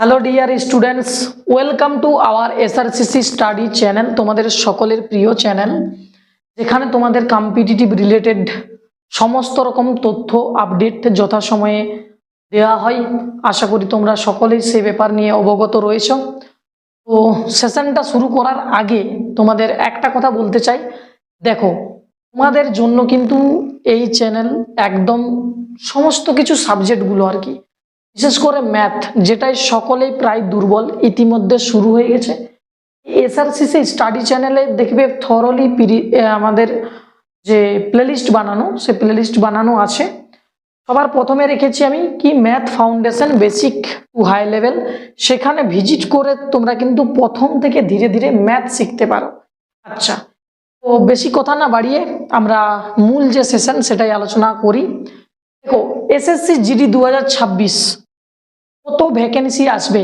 Hello dear students welcome to our SRCC study channel তোমাদের সকলের প্রিয় চ্যানেল যেখানে তোমাদের কম্পিটিটিভ রিলেটেড সমস্ত রকম তথ্য আপডেট যথাসময়ে দেওয়া হয়। আশা করি তোমরা সকলেই সেই ব্যাপার নিয়ে অবগত রয়েছো। তো সেশনটা শুরু করার আগে তোমাদের একটা কথা বলতে চাই। দেখো, তোমাদের জন্য কিন্তু এই চ্যানেল একদম সমস্ত কিছু সাবজেক্টগুলো আর কি। বিশেষ করে ম্যাথ যেটাই সকলেই প্রায় দুর্বল, ইতিমধ্যে শুরু হয়ে গেছে। এসআরসিসি স্টাডি চ্যানেলে দেখবে থরলি আমাদের যে প্লেলিস্ট বানানো, সে প্লেলিস্ট বানানো আছে। সবার প্রথমে রেখেছি আমি কি math foundation basic to high level সেখানে ভিজিট করে তোমরা কিন্তু প্রথম থেকে ধীরে ধীরে ম্যাথ শিখতে পারো। আচ্ছা তো বেশি কথা না বাড়িয়ে আমরা মূল যে সেশন সেটাই আলোচনা করি। দেখো এসএসসি জিডি দু হাজার ছাব্বিশ কত ভ্যাকেন্সি আসবে?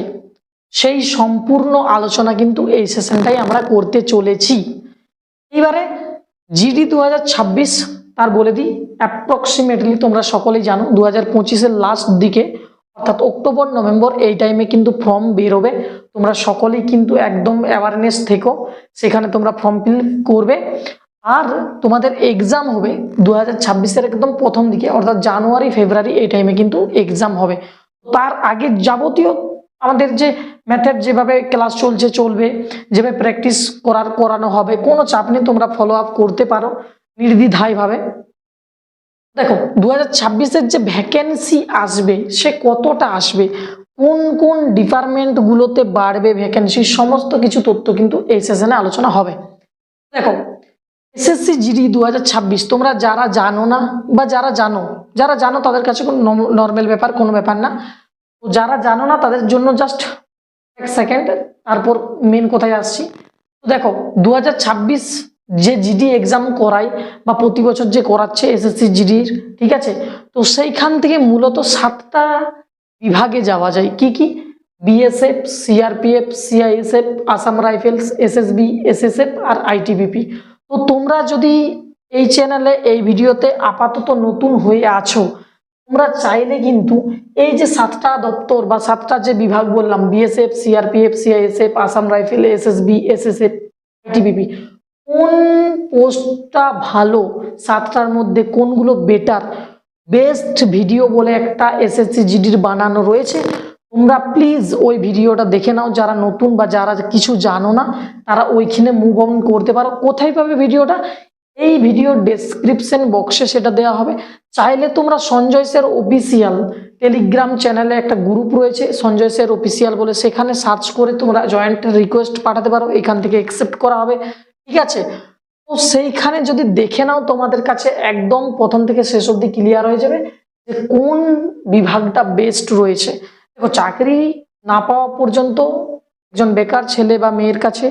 সেই সম্পূর্ণ আলোচনা কিন্তু এই সেশনটাই আমরা করতে চলেছি। এবারে জিডি দু হাজার ছাব্বিশ, তার বলে দিই অ্যাপ্রক্সিমেটলি তোমরা সকলেই জানো দু হাজার লাস্ট দিকে, অর্থাৎ অক্টোবর, নভেম্বর, এই টাইমে কিন্তু ফর্ম বেরোবে। তোমরা সকলেই কিন্তু একদম অ্যাওয়ারনেস থেকো, সেখানে তোমরা ফর্ম ফিল করবে। আর তোমাদের এক্সাম হবে দু হাজার একদম প্রথম দিকে, অর্থাৎ জানুয়ারি, ফেব্রুয়ারি, এই টাইমে কিন্তু এক্সাম হবে। তার আগে যাবতীয় আমাদের যে ম্যাথের যেভাবে ক্লাস চলছে, চলবে, যেভাবে প্র্যাকটিস করার, করানো হবে, কোনো চাপ নেই, তোমরা ফলো আপ করতে পারো নির্দ্বিধায়ভাবে। দেখো দু হাজার যে ভ্যাকেন্সি আসবে, সে কতটা আসবে, কোন কোন ডিপার্টমেন্টগুলোতে বাড়বে ভ্যাকেন্সি সমস্ত কিছু তথ্য কিন্তু এই সেশনে আলোচনা হবে। দেখো এসএসসি জিডি দু হাজার ছাব্বিশ, তোমরা যারা জানো না বা যারা জানো যারা জানো তাদের কাছে কোনো নর্মাল ব্যাপার, কোনো ব্যাপার না। যারা জানো না তাদের জন্য জাস্ট এক সেকেন্ড তারপর মেন কোথায় আসছি? দেখো দু হাজার ছাব্বিশ যে জিডি এক্সাম করায় বা প্রতি বছর যে করাচ্ছে এসএসসি জিডির, ঠিক আছে? তো সেইখান থেকে মূলত সাতটা বিভাগে যাওয়া যায়। কি কি? BSF CRPF CISF Assam Rifles SSB SSF আর আইটিবিপি তো তোমরা যদি এই চ্যানেলে এই ভিডিওতে আপাতত নতুন হয়ে আছো, তোমরা চাইলে কিন্তু এই যে সাতটা দপ্তর বা সাতটা যে বিভাগ বললাম BSF CRPF CISF Assam Rifle SSB SSF ITBP কোন পোস্টটা ভালো, সাতটার মধ্যে কোনগুলো বেটার, বেস্ট ভিডিও বলে একটা এসএসসি জিডির বানানো রয়েছে। তোমরা প্লিজ ওই ভিডিওটা দেখে নাও। যারা নতুন বা যারা কিছু জানো না, তারা ওইখানে মুভ অন করতে পারো। কোথায় পাবে ভিডিওটা? এই ভিডিও ডেসক্রিপশন বক্সে সেটা দেওয়া হবে। চাইলে তোমরা সঞ্জয় স্যার অফিসিয়াল টেলিগ্রাম চ্যানেলে একটা গ্রুপ রয়েছে, সঞ্জয় স্যার অফিসিয়াল বলে সেখানে সার্চ করে তোমরা জয়েন্ট রিকোয়েস্ট পাঠাতে পারো। এখান থেকে অ্যাকসেপ্ট করা হবে। ঠিক আছে? তো সেইখানে যদি দেখে নাও, তোমাদের কাছে একদম প্রথম থেকে শেষ অবধি ক্লিয়ার হয়ে যাবে যে কোন বিভাগটা বেস্ট রয়েছে। দেখো, চাকরি না পাওয়া পর্যন্ত একজন বেকার ছেলে বা মেয়ের কাছে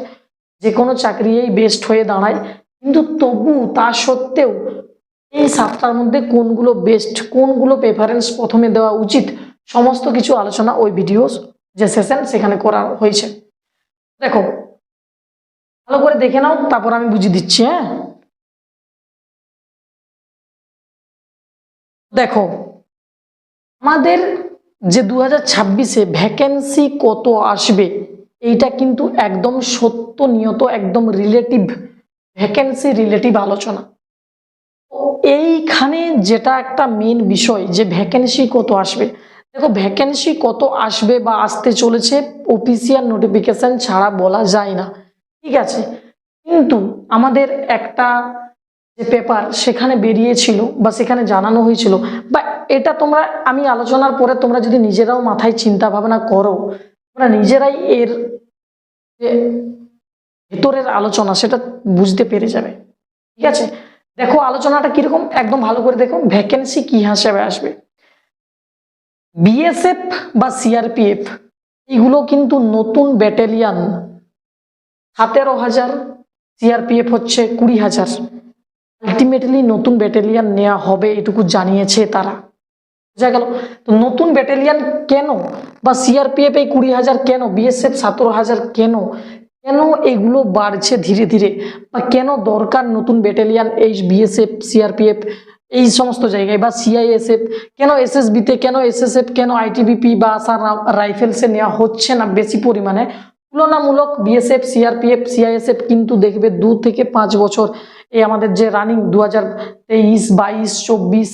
যে কোনো চাকরিই বেস্ট হয়ে দাঁড়ায়। কিন্তু তবু তা সত্ত্বেও এই সাতটার মধ্যে কোনগুলো বেস্ট কোনগুলো প্রেফারেন্স প্রথমে দেওয়া উচিত, সমস্ত কিছু আলোচনা ওই ভিডিও যে সেশন সেখানে করা হয়েছে। দেখো, ভালো করে দেখে নাও, তারপর আমি বুঝিয়ে দিচ্ছি হ্যাঁ? দেখো, আমাদের যে দু হাজার ছাব্বিশে ভ্যাকেন্সি কত আসবে, এইটা কিন্তু একদম সত্য, নিয়ত, একদম রিলেটিভ ভ্যাকেন্সি রিলেটিভ আলোচনা। এইখানে যেটা একটা মেন বিষয় যে ভ্যাকেন্সি কত আসবে, দেখো ভ্যাকেন্সি কত আসবে বা আসতে চলেছে অফিসিয়াল নোটিফিকেশন ছাড়া বলা যায় না, ঠিক আছে? কিন্তু আমাদের একটা যে পেপার সেখানে বেরিয়েছিল বা সেখানে জানানো হয়েছিল, বা এটা তোমরা, আমি আলোচনার পরে তোমরা যদি নিজেরাও মাথায় চিন্তা ভাবনা করো, তোমরা নিজেরাই এর যে ভেতরের আলোচনা সেটা বুঝতে পেরে যাবে। ঠিক আছে? দেখো আলোচনাটা কীরকম? একদম ভালো করে দেখো ভ্যাকেন্সি কি হিসাবে আসবে? বিএসএফ বা সিআরপিএফ এগুলো কিন্তু নতুন ব্যাটালিয়ান সতেরো হাজার সিআরপিএফ হচ্ছে কুড়ি হাজার। আলটিমেটলি নতুন ব্যাটালিয়ান নেওয়া হবে এটুকু জানিয়েছে তারা। বোঝা গেল? তো নতুন ব্যাটালিয়ান কেন? বা সিআরপিএফ এই কুড়ি হাজার কেন? বিএসএফ সতেরো হাজার কেন? কেন এগুলো বাড়ছে ধীরে ধীরে? বা কেন দরকার নতুন ব্যাটালিয়ান এই বিএসএফ সিআরপিএফ এই সমস্ত জায়গায়? বা সিআইএসএফ কেন এসএসবিতে কেন এসএসএফ কেন আইটিবিপি বা আসার রাইফেলসে নেওয়া হচ্ছে না বেশি পরিমাণে? তুলনামূলক বিএসএফ সিআরপিএফ সিআইএসএফ কিন্তু দেখবে দু থেকে পাঁচ বছর এই আমাদের যে রানিং দু হাজার তেইশ, বাইশ, চব্বিশ,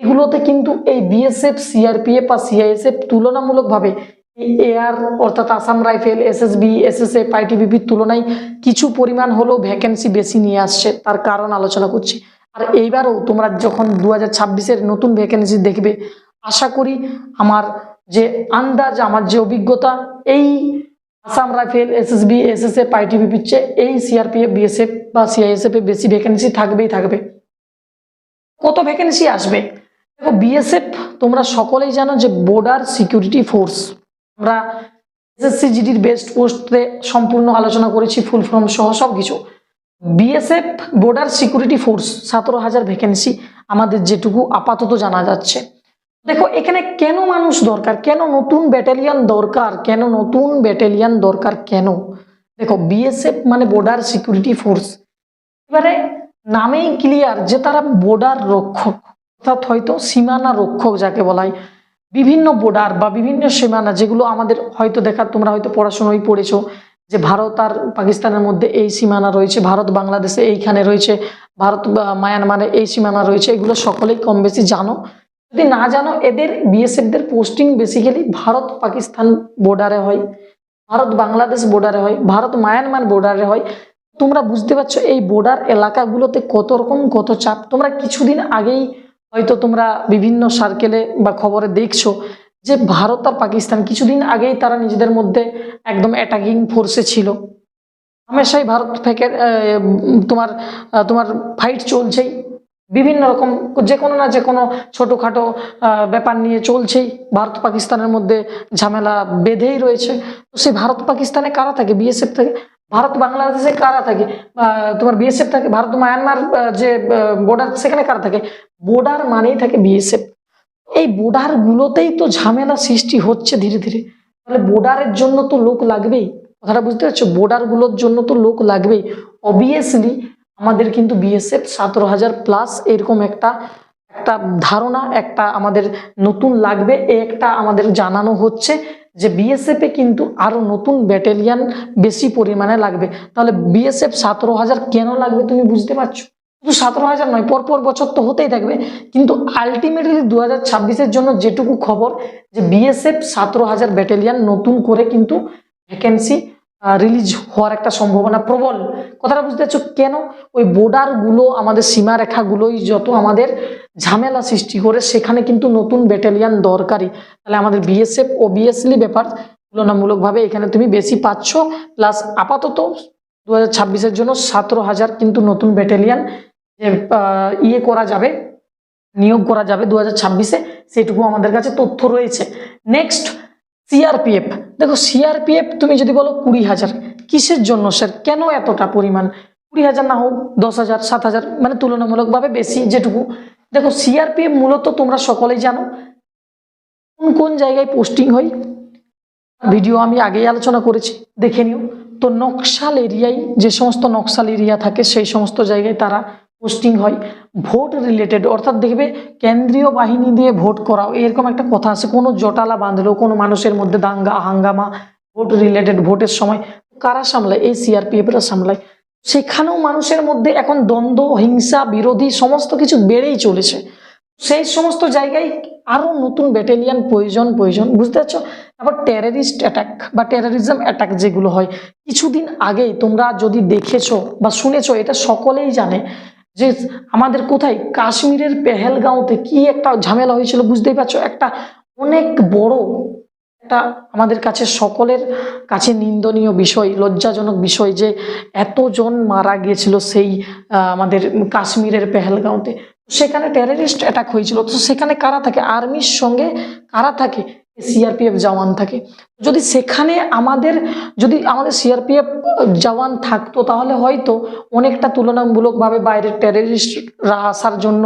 এগুলোতে কিন্তু এই বিএসএফ সিআরপিএফ বা সিআইএসএফ তুলনামূলকভাবে এই এয়ার অর্থাৎ আসাম রাইফেল এসএসবি এসএসএফ আইটিবিপির তুলনায় কিছু পরিমাণ হলেও ভ্যাকেন্সি বেশি নিয়ে আসছে, তার কারণ আলোচনা করছি। আর এইবারও তোমরা যখন দু হাজার নতুন ভ্যাকেন্সি দেখবে, আশা করি আমার যে আন্দাজ, আমার যে অভিজ্ঞতা, এই আসাম রাইফেল, এসএসবি, এসএসএফ আইটিবিপির চেয়ে এই সিআরপিএফ, বিএসএফ বা সিআইএসএফ বেশি ভ্যাকেন্সি থাকবেই থাকবে। কত ভ্যাকেন্সি আসবে? দেখো, বিএসএফ তোমরা সকলেই জানো যে বর্ডার সিকিউরিটি ফোর্স আমরা এসএসসি, জিডির বেস্ট পোস্টে সম্পূর্ণ আলোচনা করেছি ফুল ফর্ম সহ সব কিছু। বিএসএফ বর্ডার সিকিউরিটি ফোর্স সতেরো হাজার ভ্যাকেন্সি আমাদের যেটুকু আপাতত জানা যাচ্ছে। দেখো, এখানে কেন মানুষ দরকার? কেন নতুন ব্যাটালিয়ান দরকার? কেন নতুন ব্যাটালিয়ান দরকার কেন? দেখো বিএসএফ মানে বর্ডার সিকিউরিটি ফোর্স এবারে নামেই ক্লিয়ার যে তারা বর্ডার রক্ষক, অর্থাৎ হয়তো সীমানা রক্ষক যাকে বলা হয়। বিভিন্ন বর্ডার বা বিভিন্ন সীমানা যেগুলো আমাদের হয়তো দেখা, তোমরা হয়তো পড়াশোনায় পড়েছো যে ভারত আর পাকিস্তানের মধ্যে এই সীমানা রয়েছে, ভারত বাংলাদেশে এইখানে রয়েছে, ভারত মায়ানমারে এই সীমানা রয়েছে, এগুলো সকলেই কম বেশি জানো। যদি না জানো, এদের বিএসএফদের পোস্টিং বেসিক্যালি ভারত পাকিস্তান বর্ডারে হয়, ভারত বাংলাদেশ বর্ডারে হয়, ভারত মায়ানমার বর্ডারে হয়। তোমরা বুঝতে পারছ এই বর্ডার এলাকাগুলোতে কত রকম, কত চাপ। তোমরা কিছুদিন আগেই হয়তো তোমরা বিভিন্ন সার্কেলে বা খবরে দেখছ যে ভারত আর পাকিস্তান কিছুদিন আগেই তারা নিজেদের মধ্যে একদম অ্যাটাকিং ফোর্সে ছিল। হামেশাই ভারত থেকে তোমার তোমার ফাইট চলছেই। বিভিন্ন রকম যে কোনো না যে কোনো ছোটোখাটো ব্যাপার নিয়ে চলছেই। ভারত পাকিস্তানের মধ্যে ঝামেলা বেঁধেই রয়েছে। তো সেই ভারত পাকিস্তানে কারা থাকে? বিএসএফ থাকে? ভারত বাংলাদেশে কারা থাকে? তোমার বিএসএফ থাকে? ভারত মায়ানমার যে বর্ডার সেখানে কারা থাকে? বর্ডার মানেই থাকে বিএসএফ এই বর্ডার গুলোতেই তো ঝামেলা সৃষ্টি হচ্ছে ধীরে ধীরে। তাহলে বর্ডারের জন্য তো লোক লাগবেই। কথাটা বুঝতে পারছ? বর্ডারগুলোর জন্য তো লোক লাগবেই। অবভিয়াসলি আমাদের কিন্তু বিএসএফ সতেরো হাজার প্লাস এরকম একটা একটা ধারণা, একটা আমাদের নতুন লাগবে। একটা আমাদের জানানো হচ্ছে যে বিএসএফ কিন্তু আরও নতুন ব্যাটালিয়ান বেশি পরিমাণে লাগবে। তাহলে বিএসএফ সতেরো হাজার কেন লাগবে তুমি বুঝতে পারছ? শুধু সতেরো হাজার নয় পরপর বছর তো হতেই থাকবে। কিন্তু আলটিমেটলি দু হাজার ছাব্বিশের জন্য যেটুকু খবর যে বিএসএফ সতেরো হাজার ব্যাটালিয়ান নতুন করে কিন্তু ভ্যাকেন্সি রিলিজ হওয়ার একটা সম্ভাবনা প্রবল। কথাটা বুঝতে পারছ কেন? ওই বর্ডারগুলো, আমাদের সীমারেখাগুলোই যত আমাদের ঝামেলা সৃষ্টি করে, সেখানে কিন্তু নতুন ব্যাটালিয়ান দরকারি। তাহলে আমাদের বিএসএফ অবভিয়াসলি ব্যাপার। তুলনামূলকভাবে এখানে তুমি বেশি পাচ্ছ। প্লাস আপাতত দু হাজার জন্য সতেরো হাজার কিন্তু নতুন ব্যাটালিয়ান ইয়ে করা যাবে, নিয়োগ করা যাবে দু হাজার ছাব্বিশে। সেটুকু আমাদের কাছে তথ্য রয়েছে। Next CRPF. দেখো, সিআরপিএফ তুমি যদি বলো কুড়ি হাজার, কিসের জন্য স্যার? কেন এতটা পরিমাণ? কুড়ি হাজার না হোক, দশ হাজার, সাত হাজার মানে তুলনামূলকভাবে বেশি যেটুকু। দেখো, সিআরপিএফ মূলত তোমরা সকলেই জানো কোন কোন জায়গায় পোস্টিং হয়। ভিডিও আমি আগেই আলোচনা করেছি, দেখে নিও। তো নকশাল এরিয়ায় যে সমস্ত নকশাল এরিয়া থাকে, সেই সমস্ত জায়গায় তারা পোস্টিং হয় ভোট রিলেটেড অর্থাৎ দেখবে কেন্দ্রীয় বাহিনী দিয়ে ভোট করাও, এরকম একটা কথা আছে, কোনো জটালা বাঁধলো কোনো মানুষের মধ্যে দাঙ্গা, হাঙ্গামা ভোট রিলেটেড ভোটের সময় কারা সামলায়? এই সিআরপিএফরা সামলায়। সেখানেও মানুষের মধ্যে এখন দ্বন্দ্ব, হিংসা, বিরোধী, সমস্ত কিছু বেড়েই চলেছে। সেই সমস্ত জায়গায় আরও নতুন ব্যাটালিয়ান প্রয়োজন প্রয়োজন, বুঝতে পারছ? আবার টেররিস্ট অ্যাটাক বা টেররিজম অ্যাটাক যেগুলো হয়, কিছুদিন আগেই তোমরা যদি দেখেছ বা শুনেছো, এটা সকলেই জানে যে আমাদের কোথায় কাশ্মীরের পেহেলগাঁওতে কি একটা ঝামেলা হয়েছিল বুঝতেই পারছ? একটা অনেক বড় একটা আমাদের কাছে সকলের কাছে নিন্দনীয় বিষয়, লজ্জাজনক বিষয় যে এতজন মারা গিয়েছিল সেই আমাদের কাশ্মীরের পেহেলগাঁওতে। সেখানে টেররিস্ট অ্যাটাক হয়েছিল। তো সেখানে কারা থাকে? আর্মির সঙ্গে কারা থাকে? সিআরপিএফ জওয়ান থাকে। যদি সেখানে আমাদের, যদি আমাদের সিআরপিএফ জওয়ান থাকতো, তাহলে হয়তো অনেকটা তুলনামূলকভাবে বাইরের টেররিস্টরা আসার জন্য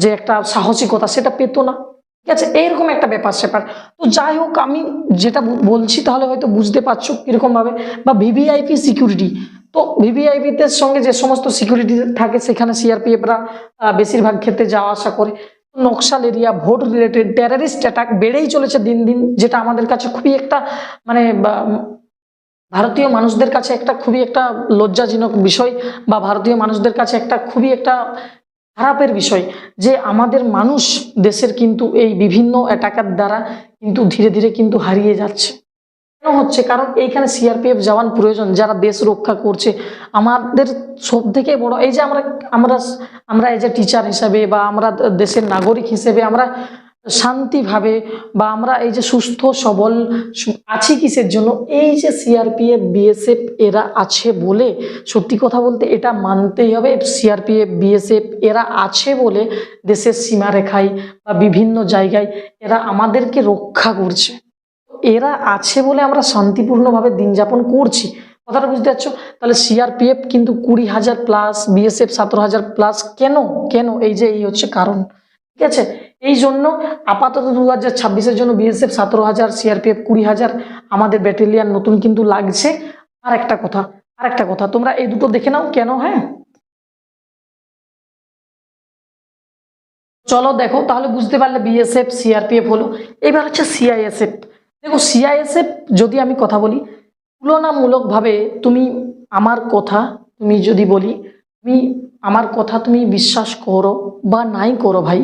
যে একটা সাহসিকতা, সেটা পেতো না। ঠিক আছে? এইরকম একটা ব্যাপার স্যাপার তো যাই হোক, আমি যেটা বলছি, তাহলে হয়তো বুঝতে পারছ কীরকমভাবে। বা ভিভিআইপি সিকিউরিটি, তো ভিভিআইপিদের সঙ্গে যে সমস্ত সিকিউরিটি থাকে, সেখানে সিআরপিএফরা বেশিরভাগ ক্ষেত্রে যাওয়া আসা করে। Naxal area vote related terrorist attack বেড়েই চলেছে দিন দিন, যেটা আমাদের কাছে খুবই একটা মানে ভারতীয় মানুষদের কাছে একটা খুবই একটা লজ্জাজনক বিষয় বা ভারতীয় মানুষদের কাছে একটা খুবই একটা খারাপের বিষয় যে আমাদের মানুষ দেশের কিন্তু এই বিভিন্ন অ্যাটাকার দ্বারা কিন্তু ধীরে ধীরে কিন্তু হারিয়ে যাচ্ছে। হচ্ছে? কারণ এইখানে সিআরপিএফ জওয়ান প্রয়োজন, যারা দেশ রক্ষা করছে। আমাদের সব থেকে বড়, এই যে আমরা আমরা আমরা এই যে টিচার হিসাবে বা আমরা দেশের নাগরিক হিসেবে আমরা শান্তিভাবে বা আমরা এই যে সুস্থ, সবল আছি কিসের জন্য? এই যে সিআরপিএফ বিএসএফ এরা আছে বলে, সত্যি কথা বলতে এটা মানতেই হবে। সিআরপিএফ বিএসএফ এরা আছে বলে দেশের সীমারেখায় বা বিভিন্ন জায়গায় এরা আমাদেরকে রক্ষা করছে। এরা আছে বলে আমরা শান্তিপূর্ণভাবে দিন যাপন করছি। কথাটা বুঝতে পারছ? তাহলে সিআরপিএফ কিন্তু কুড়ি হাজার প্লাস বিএসএফ সতেরো হাজার প্লাস কেন? কেন? এই যে এই হচ্ছে কারণ। ঠিক আছে? এই জন্য আপাতত দু হাজার ছাব্বিশের জন্য বিএসএফ সতেরো হাজার সিআরপিএফ কুড়ি হাজার আমাদের ব্যাটেলিয়ান নতুন কিন্তু লাগছে। আর একটা কথা, আর একটা কথা, তোমরা এই দুটো দেখে নাও কেন হ্যাঁ? চলো দেখো, তাহলে বুঝতে পারলে বিএসএফ সিআরপিএফ হলো। এবার হচ্ছে সিআইএসএফ দেখো সিআইএসএফ যদি আমি কথা বলি, তুলনামূলকভাবে তুমি আমার কথা তুমি যদি বলি, তুমি আমার কথা তুমি বিশ্বাস করো বা নাই করো ভাই,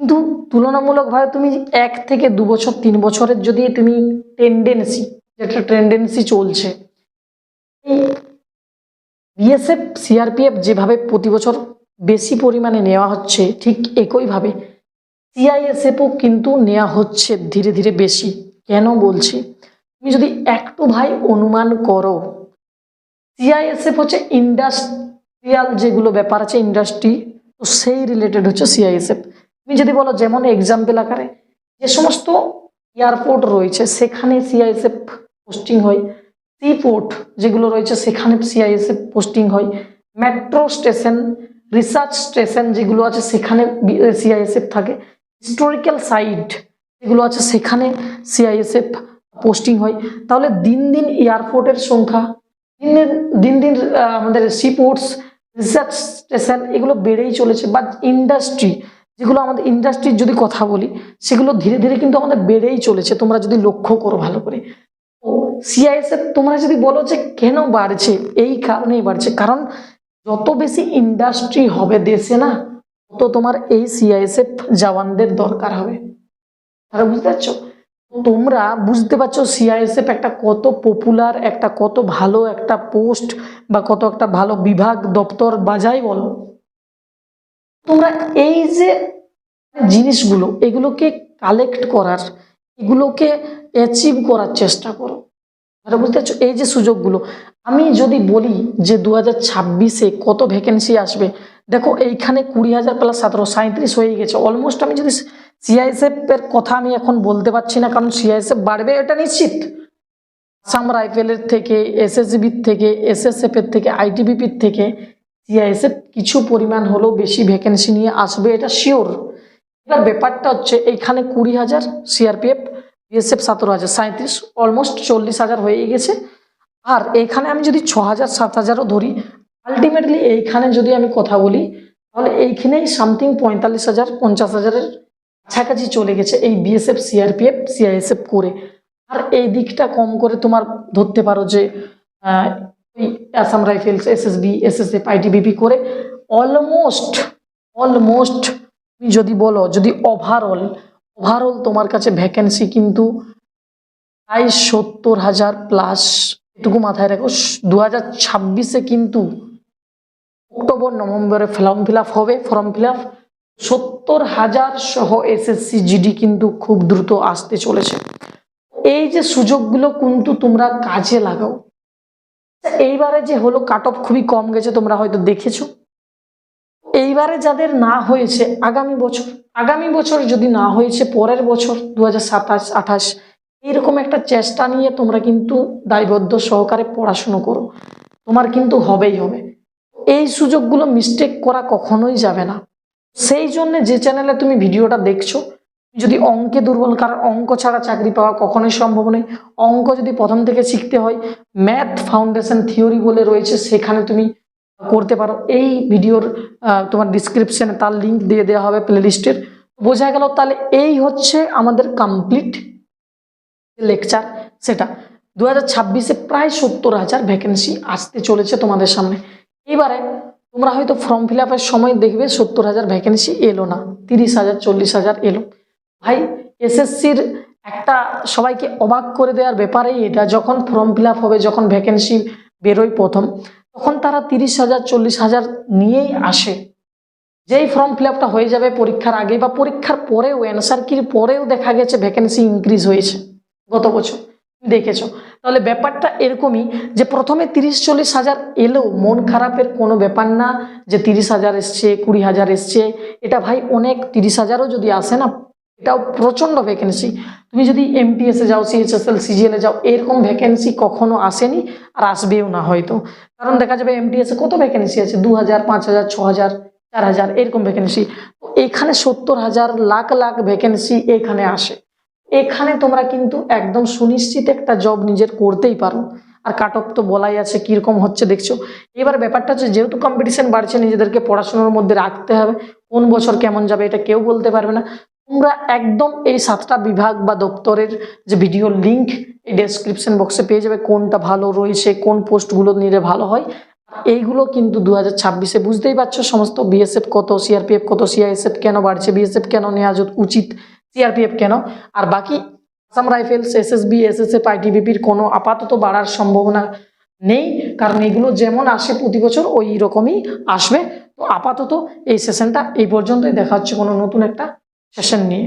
কিন্তু তুলনামূলকভাবে তুমি এক থেকে দু বছর, তিন বছরের যদি তুমি টেন্ডেন্সি যেটা টেন্ডেন্সি চলছে বিএসএফ সিআরপিএফ যেভাবে প্রতি বছর বেশি পরিমাণে নেওয়া হচ্ছে ঠিক একইভাবে সিআইএসএফও কিন্তু নেওয়া হচ্ছে ধীরে ধীরে বেশি। কেন বলছি? তুমি যদি একটু ভাই অনুমান করো সিআইএসএফ হচ্ছে ইন্ডাস্ট্রিয়াল যেগুলো ব্যাপার আছে ইন্ডাস্ট্রি তো সেই রিলেটেড হচ্ছে সিআইএসএফ তুমি যদি বলো যেমন এক্সাম্পল আকারে, যে সমস্ত এয়ারপোর্ট রয়েছে, সেখানে সিআইএসএফ পোস্টিং হয় সি পোর্ট যেগুলো রয়েছে, সেখানে সিআইএসএফ পোস্টিং হয় মেট্রো স্টেশন রিসার্চ স্টেশন যেগুলো আছে, সেখানে সিআইএসএফ থাকে হিস্টোরিক্যাল সাইট যেগুলো আছে সেখানে সিআইএসএফ পোস্টিং হয়। তাহলে দিন দিন এয়ারপোর্টের সংখ্যা, দিন দিন দিন দিন আমাদের সিপোর্টস রিসার্চ স্টেশন এগুলো বেড়েই চলেছে। বা ইন্ডাস্ট্রি যেগুলো আমাদের ইন্ডাস্ট্রির যদি কথা বলি, সেগুলো ধীরে ধীরে কিন্তু আমাদের বেড়েই চলেছে। তোমরা যদি লক্ষ্য করো ভালো করে। ও সিআইএসএফ তোমরা যদি বলো যে কেন বাড়ছে, এই কারণেই বাড়ছে। কারণ যত বেশি ইন্ডাস্ট্রি হবে দেশে না, তত তোমার এই সিআইএসএফ জওয়ানদের দরকার হবে। তারা বুঝতে পারছ? তোমরা বুঝতে পারছ সিআইএসএফ একটা কত পপুলার একটা কত ভালো একটা পোস্ট বা কত একটা ভালো বিভাগ, দপ্তর বাজাই বলো। তোমরা এই যে জিনিসগুলো, এগুলোকে কালেক্ট করার, এগুলোকে অ্যাচিভ করার চেষ্টা করো। তারা বুঝতে পারছ? এই যে সুযোগগুলো, আমি যদি বলি যে দু হাজার ছাব্বিশে কত ভ্যাকেন্সি আসবে, দেখো এইখানে কুড়ি হাজার প্লাস সতেরো সাঁত্রিশ হয়ে গেছে। অলমোস্ট আমি যদি সিআইএসএফ এর কথা আমি এখন বলতে পারছি না, কারণ সিআইএসএফ বাড়বে, এটা নিশ্চিত। আসাম রাইফেলের থেকে, এসএসবির থেকে এসএসএফ এর থেকে, আইটিবিপির থেকে সিআইএসএফ কিছু পরিমাণ হলেও বেশি ভ্যাকেন্সি নিয়ে আসবে, এটা শিওর এবার ব্যাপারটা হচ্ছে, এইখানে কুড়ি হাজার সিআরপিএফ, বিএসএফ সতেরো হাজার সাঁত্রিশ অলমোস্ট চল্লিশ হাজার হয়ে গেছে। আর এইখানে আমি যদি ছ হাজার, সাত হাজারও ধরি আলটিমেটলি এইখানে যদি আমি কথা বলি, তাহলে এইখানেই সামথিং পঁয়তাল্লিশ হাজার, পঞ্চাশ হাজারের কাছাকাছি চলে গেছে এই বিএসএফ সিআরপিএফ সিআইএসএফ করে। আর এই দিকটা কম করে তোমার ধরতে পারো যে Assam rifles SSB SSF ITBP করে অলমোস্ট অলমোস্ট তুমি যদি বলো, যদি ওভারঅল ওভারঅল তোমার কাছে ভ্যাকেন্সি কিন্তু প্রায় সত্তর হাজার প্লাস এটুকু মাথায় রাখো, দু হাজার ছাব্বিশে কিন্তু অক্টোবর, নভেম্বরে ফর্ম ফিল হবে ফর্ম ফিল আপ সত্তর হাজার সহ এসএসসি জিডি কিন্তু খুব দ্রুত আসতে চলেছে। এই যে সুযোগগুলো কিন্তু তোমরা কাজে লাগাও। এইবারে যে হলো কাট অফ খুবই কম গেছে, তোমরা হয়তো দেখেছ। এইবারে যাদের না হয়েছে, আগামী বছর আগামী বছর যদি না হয়েছে, পরের বছর দু হাজার সাতাশ, আঠাশ, এইরকম একটা চেষ্টা নিয়ে তোমরা কিন্তু দায়বদ্ধ সহকারে পড়াশুনো করো। তোমার কিন্তু হবেই হবে। এই সুযোগগুলো মিস্টেক করা কখনোই যাবে না। সেই জন্য যে চ্যানেলে তুমি ভিডিওটা দেখছ, যদি অঙ্কে দুর্বল, কারণ অঙ্ক ছাড়া চাকরি পাওয়া কখনোই সম্ভব নয়। অঙ্ক যদি প্রথম থেকে শিখতে হয় ম্যাথ ফাউন্ডেশন থিওরি বলে রয়েছে, সেখানে তুমি করতে পারো। এই ভিডিওর তোমার ডিসক্রিপশানে তার লিঙ্ক দিয়ে দেওয়া হবে প্লেলিস্টের বোঝা গেল তাহলে এই হচ্ছে আমাদের কমপ্লিট লেকচার সেটা। দু হাজার প্রায় সত্তর হাজার ভ্যাকেন্সি আসতে চলেছে তোমাদের সামনে। এবারে তোমরা হয়তো ফর্ম ফিল আপের সময় দেখবে সত্তর হাজার ভ্যাকেন্সি এলো না, তিরিশ হাজার, চল্লিশ হাজার এলো। ভাই এসএসসির একটা সবাইকে অবাক করে দেওয়ার ব্যাপারেই এটা, যখন ফর্ম ফিল হবে, যখন ভ্যাকেন্সি বেরোয় প্রথম, তখন তারা তিরিশ হাজার, চল্লিশ হাজার নিয়েই আসে। যেই ফর্ম ফিল হয়ে যাবে পরীক্ষার আগে বা পরীক্ষার পরেও অ্যান্সার কির পরেও দেখা গেছে ভ্যাকেন্সি ইনক্রিজ হয়েছে গত বছর। দেখেছ। তাহলে ব্যাপারটা এরকমই যে প্রথমে তিরিশ চল্লিশ হাজার এলেও মন খারাপের কোনো ব্যাপার না যে তিরিশ হাজার এসছে, কুড়ি হাজার এসছে। এটা ভাই অনেক, তিরিশ হাজারও যদি আসে না, এটাও প্রচণ্ড ভ্যাকেন্সি তুমি যদি এমটিএসে যাও সিএইচএসএল সিজিএলে যাও, এরকম ভ্যাকেন্সি কখনো আসেনি আর আসবেও না হয়তো। কারণ দেখা যাবে এমটিএসে কত ভ্যাকেন্সি আছে? দু হাজার, পাঁচ হাজার, ছ হাজার, চার হাজার, এরকম ভ্যাকেন্সি এখানে সত্তর হাজার, লাখ লাখ ভ্যাকেন্সি এখানে আসে। এখানে তোমরা কিন্তু একদম সুনিশ্চিত একটা জব নিজের করতেই পারো। আর কাট অফ তো বলাই আছে, কীরকম হচ্ছে দেখছ? এবার ব্যাপারটা হচ্ছে, যেহেতু কম্পিটিশন বাড়ছে, নিজেদেরকে পড়াশোনার মধ্যে রাখতে হবে। কোন বছর কেমন যাবে এটা কেউ বলতে পারবে না। তোমরা একদম এই সাতটা বিভাগ বা দপ্তরের যে ভিডিও লিঙ্ক এই ডেসক্রিপশন বক্সে পেয়ে যাবে কোনটা ভালো রয়েছে, কোন পোস্টগুলো নিলে ভালো হয়। এইগুলো কিন্তু দু হাজার ছাব্বিশে বুঝতেই পারছ, সমস্ত বিএসএফ কত সিআরপিএফ কত সিআইএসএফ কেন বাড়ছে বিএসএফ কেন নেওয়া উচিত সিআরপিএফ কেন? আর বাকি আসাম রাইফেলস, এসএসবি, এসএসএফ, আইটিবিপির কোনো আপাতত বাড়ার সম্ভাবনা নেই। কারণ এগুলো যেমন আসে প্রতি বছর, ওই রকমই আসবে। তো আপাতত এই সেশনটা এই পর্যন্তই। দেখা হচ্ছে কোনো নতুন একটা সেশন নিয়ে।